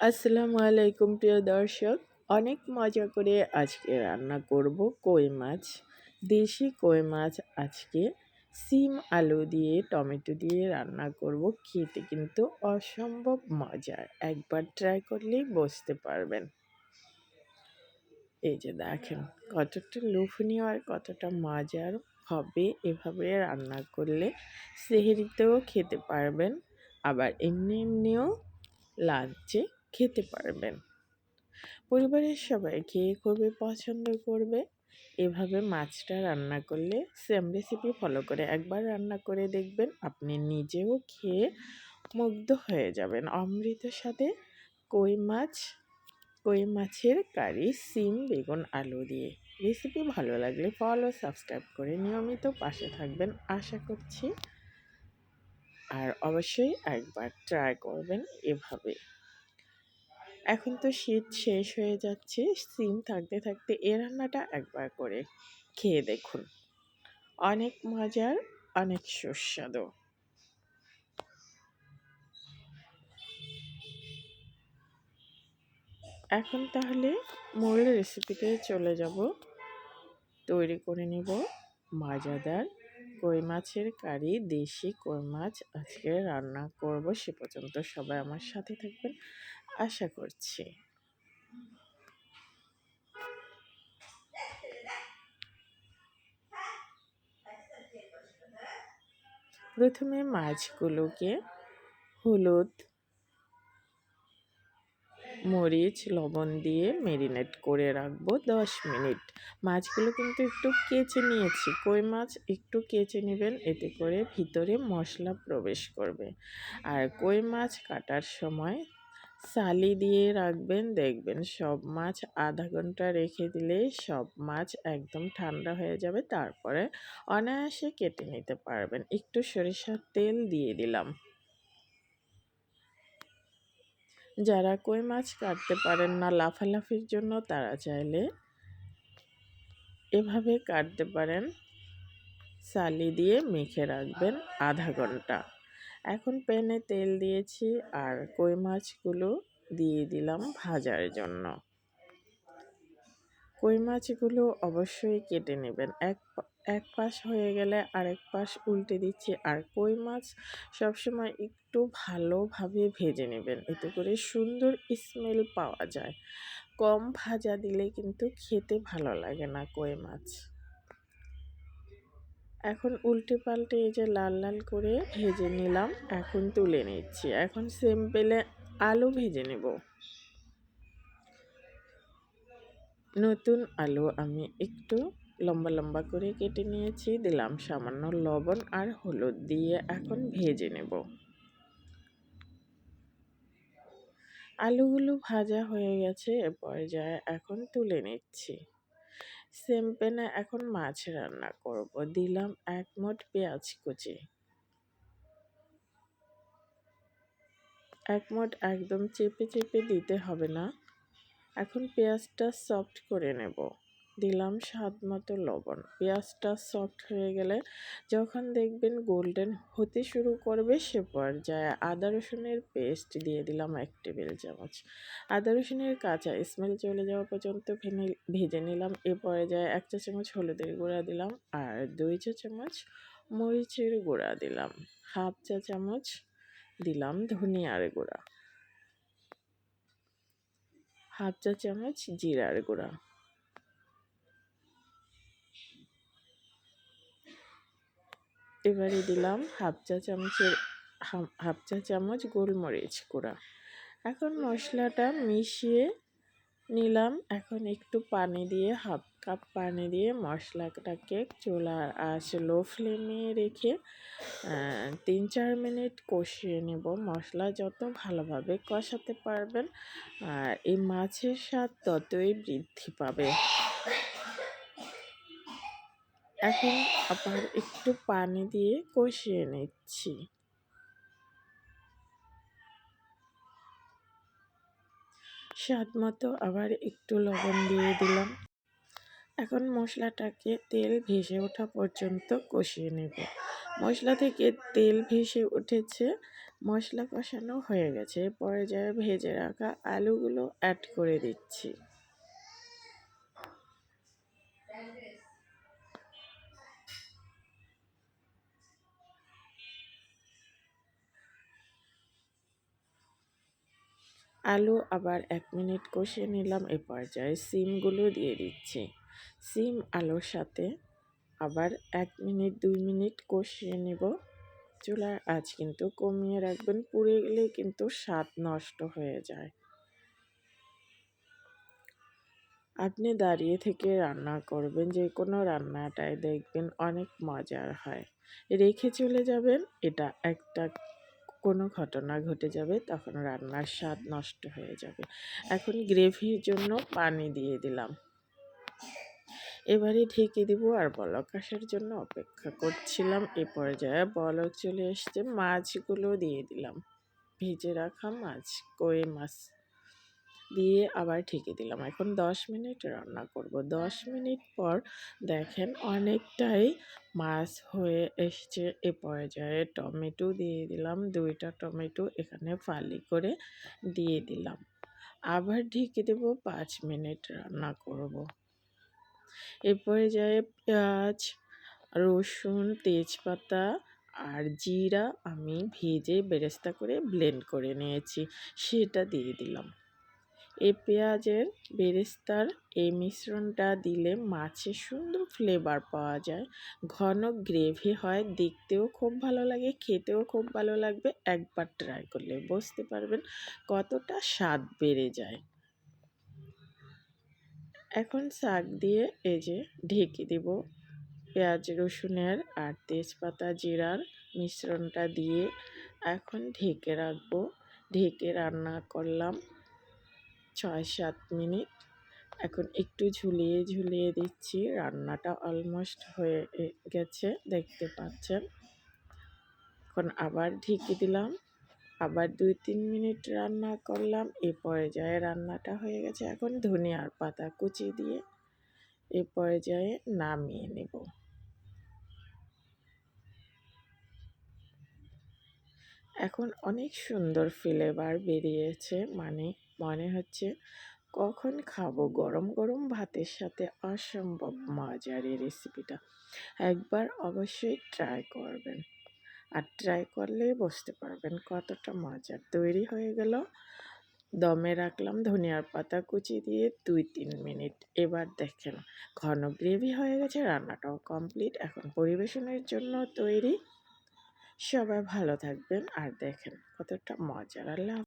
আসসালামু আলাইকুম, প্রিয় দর্শক। অনেক মজা করে আজকে রান্না করব কই মাছ, দেশি কই মাছ। আজকে সিম আলু দিয়ে, টমেটো দিয়ে রান্না করব। খেতে কিন্তু অসম্ভব মজার। একবার ট্রাই করলেই বসতে পারবেন। এই যে দেখেন, কতটা লোভনীয় আর কতটা মজার হবে এভাবে রান্না করলে। সেহেরিতেও খেতে পারবেন। আবার এমনি এমনিও লাঞ্চে খেতে পারবেন। পরিবারের সবাই খেয়ে খুবই পছন্দ করবে? এভাবে মাছটা রান্না করলে সেম রেসিপি ফলো করে একবার রান্না করে দেখবেন, আপনি নিজেও খেয়ে মুগ্ধ হয়ে যাবেন। অমৃতের সাথে কই মাছ, কই মাছের কারি, সিম, বেগুন, আলু দিয়ে। রেসিপি ভালো লাগলে ফলো সাবস্ক্রাইব করে নিয়মিত পাশে থাকবেন। আশা করছি, আর অবশ্যই একবার ট্রাই করবেন এভাবে। এখন তো শীত শেষ হয়ে যাচ্ছে সিম থাকতে থাকতে এ রান্নাটা একবার করে খেয়ে দেখুন। অনেক মজার, অনেক সুস্বাদু। এখন তাহলে মূল রেসিপিতে চলে যাব। তৈরি করে নিব মজাদার কই মাছের কারি, দেশি কই মাছ আজকে রান্না করব, সে পর্যন্ত সবাই আমার সাথে থাকবেন। আশা করছি। প্রথমে মাছগুলোকে হলুদ মরিচ, লবণ দিয়ে মেরিনেট করে রাখব দশ মিনিট। মাছগুলো কিন্তু একটু কেচে নিয়েছি। কই মাছ? একটু কেচে নেবেন, এতে করে ভিতরে মশলা প্রবেশ করবে। আর কই মাছ কাটার সময় সালি দিয়ে রাখবেন, দেখবেন সব মাছ আধা ঘণ্টা রেখে দিলে সব মাছ একদম ঠান্ডা হয়ে যাবে। তারপরে অনায়াসে কেটে নিতে পারবেন। একটু সরিষার তেল দিয়ে দিলাম। যারা কই মাছ কাটতে পারেন না, লাফালাফির জন্য তারা চাইলে এভাবে কাটতে পারেন। সালি দিয়ে মেখে রাখবেন আধা ঘণ্টা। এখন প্যানে তেল দিয়েছি আর কই মাছগুলো দিয়ে দিলাম ভাজার জন্য। কই মাছগুলো অবশ্যই কেটে নেবেন। এক এক পাশ হয়ে গেলে আরেক পাশ উল্টে দিচ্ছি। আর কই মাছ সবসময় একটু ভালোভাবে ভেজে নেবেন। এতে করে সুন্দর স্মেল পাওয়া যায়। কম ভাজা দিলে কিন্তু খেতে ভালো লাগে না কই মাছ। এখন উল্টে পাল্টে এই যে লাল লাল করে ভেজে নিলাম, এখন তুলে নিচ্ছি। এখন সিম্পলে আলু ভেজে নেব। নতুন আলু আমি একটু লম্বা লম্বা করে কেটে নিয়েছি, দিলাম সামান্য লবণ আর হলুদ দিয়ে এখন ভেজে নেব। আলুগুলো ভাজা হয়ে গেছে, এ পর্যায়ে এখন তুলে নিচ্ছি। সেম প্যানে এখন মাছ রান্না করব, দিলাম এক মোট পেঁয়াজ কুচি। এক মোট একদম চেপে চেপে দিতে হবে না, এখন পেঁয়াজটা সফট করে নেব। দিলাম স্বাদ মতো লবণ। পেঁয়াজটা সফট হয়ে গেলে যখন দেখবেন গোল্ডেন হতে শুরু করবে সে পর্যায়ে আদা রসুনের পেস্ট দিয়ে দিলাম এক টেবিল চামচ। আদা রসুনের কাঁচা স্মেল চলে যাওয়া পর্যন্ত ভেজে নিলাম। এ পর্যায়ে এক চা চামচ হলুদের গুঁড়া দিলাম আর দুই চা চামচ মরিচের গুঁড়া দিলাম। হাফ চা চামচ দিলাম ধনিয়ার গুঁড়া। হাফ চা চামচ জিরার গুঁড়া। এবারে দিলাম হাফ চা চামচের হাফ চা চামচ গোলমরিচ গুঁড়া। এখন মশলাটা মিশিয়ে নিলাম। এখন একটু পানি দিয়ে হাফ কাপ পানি দিয়ে মশলাটাকে চুলার আঁচ লো ফ্লেমে রেখে তিন চার মিনিট কষিয়ে নেব। মশলা যত ভালোভাবে কষাতে পারবেন আর এই মাছের স্বাদ ততই বৃদ্ধি পাবে। এখন আবার একটু পানি দিয়ে কষিয়ে নিচ্ছি। স্বাদ মতো আবার একটু লবণ দিয়ে দিলাম। এখন মশলাটাকে তেল ভেসে ওঠা পর্যন্ত কষিয়ে নেব। মশলা থেকে তেল ভেসে উঠেছে, মশলা কষানো হয়ে গেছে। পর্যায়ে ভেজে রাখা আলুগুলো অ্যাড করে দিচ্ছি। আলু আবার এক মিনিট কষিয়ে নিলাম এ পর্যায়ে সিমগুলো দিয়ে দিচ্ছি। সিম, আলুর সাথে আবার এক মিনিট, দুই মিনিট কষিয়ে নেব। চুলার আঁচ কিন্তু কমিয়ে রাখবেন, পুড়ে গেলে কিন্তু স্বাদ নষ্ট হয়ে যায়। আপনি দাঁড়িয়ে থেকে রান্না করবেন, যে কোনো রান্নাটাই দেখবেন অনেক মজার হয়। রেখে চলে যাবেন, এটা একটা কোনো ঘটনা ঘটে যাবে, তখন রান্নার স্বাদ নষ্ট হয়ে যাবে। এখন গ্রেভির জন্য পানি দিয়ে দিলাম। এবারে ঢেকে দিব আর বলক আসার জন্য অপেক্ষা করছিলাম। এ পর্যায়ে বলক চলে এসছে, মাছগুলো দিয়ে দিলাম। ভেজে রাখা মাছ, কই মাছ? দিয়ে আবার ঢেকে দিলাম। এখন দশ মিনিট রান্না করব। দশ মিনিট পর দেখেন অনেকটাই মাছ হয়ে এসছে এ পর্যায়ে। টমেটো দিয়ে দিলাম, দুইটা টমেটো এখানে ফালি করে দিয়ে দিলাম। আবার ঢেকে দেব পাঁচ মিনিট রান্না করব। এ পর্যায়ে পেঁয়াজ, রসুন, তেজপাতা আর জিরা আমি ভেজে বেরেস্তা করে ব্লেন্ড করে নিয়েছি। সেটা দিয়ে দিলাম। এই পেঁয়াজের বেরেস্তার এই মিশ্রণটা দিলে মাছের সুন্দর ফ্লেভার পাওয়া যায়। ঘন গ্রেভি হয়, দেখতেও খুব ভালো লাগে, খেতেও খুব ভালো লাগবে। একবার ট্রাই করলে বুঝতে পারবেন কতটা স্বাদ বেড়ে যায়। এখন শাক দিয়ে এই যে ঢেকে দেব পেঁয়াজ, রসুনের আর তেজপাতা জিরার মিশ্রণটা দিয়ে। এখন ঢেকে রাখব। ঢেকে রান্না করলাম। ছয় সাত মিনিট। এখন একটু ঝুলিয়ে ঝুলিয়ে দিচ্ছি। রান্নাটা অলমোস্ট হয়ে গেছে, দেখতে পাচ্ছেন। এখন আবার ঢেকে দিলাম। আবার দুই তিন মিনিট রান্না করলাম। এ পর্যায়ে রান্নাটা হয়ে গেছে এখন ধনিয়ার পাতা কুচি দিয়ে এ পর্যায়ে নামিয়ে নেব। এখন অনেক সুন্দর ফ্লেভার বেরিয়েছে। মানে মনে হচ্ছে কখন খাব? গরম গরম ভাতের সাথে অসম্ভব মজার এই রেসিপিটা একবার অবশ্যই ট্রাই করবেন। আর ট্রাই করলেই বুঝতে পারবেন কতটা মজার। তৈরি হয়ে গেল। দমে রাখলাম ধনিয়ার পাতা কুচি দিয়ে দুই, তিন মিনিট। এবার দেখেন ঘন গ্রেভি হয়ে গেছে, রান্নাটাও কমপ্লিট এখন পরিবেশনের জন্য তৈরি। সবাই ভালো থাকবেন। আর দেখেন কতটা মজার। আল্লাহ